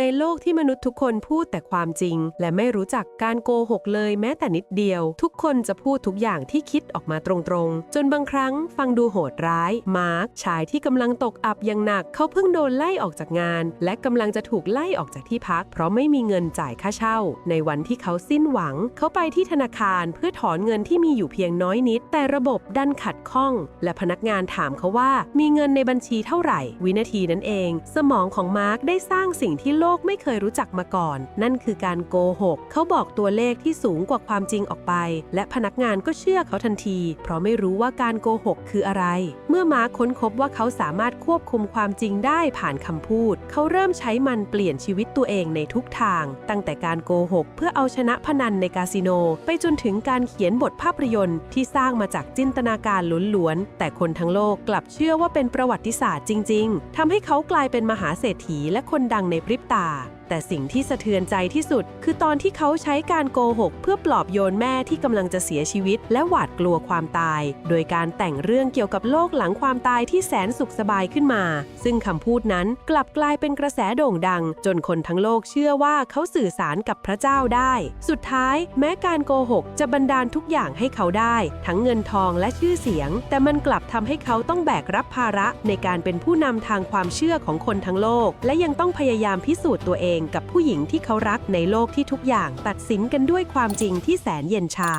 ในโลกที่มนุษย์ทุกคนพูดแต่ความจริง และไม่รู้จักการโกหกเลยแม้แต่นิดเดียว ทุกคนจะพูดทุกอย่างที่คิดออกมาตรงๆ จนบางครั้งฟังดูโหดร้าย มาร์คชายที่กำลังตกอับอย่างหนัก เขาเพิ่งโดนไล่ออกจากงาน และกำลังจะถูกไล่ออกจากที่พัก เพราะไม่มีเงินจ่ายค่าเช่า ในวันที่เขาสิ้นหวัง เขาไปที่ธนาคารเพื่อถอนเงินที่มีอยู่เพียงน้อยนิด แต่ระบบดันขัดข้อง และพนักงานถามเขาว่ามีเงินในบัญชีเท่าไหร่ วินาทีนั้นเอง สมองของมาร์คได้สร้างสิ่งที่โลกไม่เคยรู้จักมาก่อน นั่นคือการโกหก เขาบอกตัวเลขที่สูงกว่าความจริงออกไป และพนักงานก็เชื่อเขาทันที เพราะไม่รู้ว่าการโกหกคืออะไร เมื่อมาคค้นพบว่าเขาสามารถควบคุมความจริงได้ผ่านคำพูด เขาเริ่มใช้มันเปลี่ยนชีวิตตัวเองในทุกทาง ตั้งแต่การโกหก เพื่อเอาชนะพนันในคาสิโน ไปจนถึงการเขียนบทภาพยนตร์ที่สร้างมาจากจินตนาการล้วนๆแต่คนทั้งโลกกลับเชื่อว่าเป็นประวัติศาสตร์จริง ๆทำให้เขากลายเป็นมหาเศรษฐีและคนดังในพริบตา tá. แต่สิ่งที่สะเทือนใจที่สุด คือตอนที่เขาใช้การโกหก เพื่อปลอบโยนแม่ที่กำลังจะเสียชีวิต และหวาดกลัวความตาย โดยการแต่งเรื่องเกี่ยวกับโลกหลังความตายที่แสนสุขสบายขึ้นมา ซึ่งคำพูดนั้นกลับกลายเป็นกระแสโด่งดัง จนคนทั้งโลกเชื่อว่าเขาสื่อสารกับพระเจ้าได้ สุดท้าย แม้การโกหกจะบันดาลทุกอย่างให้เขาได้ ทั้งเงินทองและชื่อเสียง แต่มันกลับทำให้เขาต้องแบกรับภาระในการเป็นผู้นำทางความเชื่อของคนทั้งโลก และยังต้องพยายามพิสูจน์ตัวเององกับผู้หญิงที่เขารักในโลกที่ทุกอย่างตัดสินกันด้วยความจริงที่แสนเย็นชา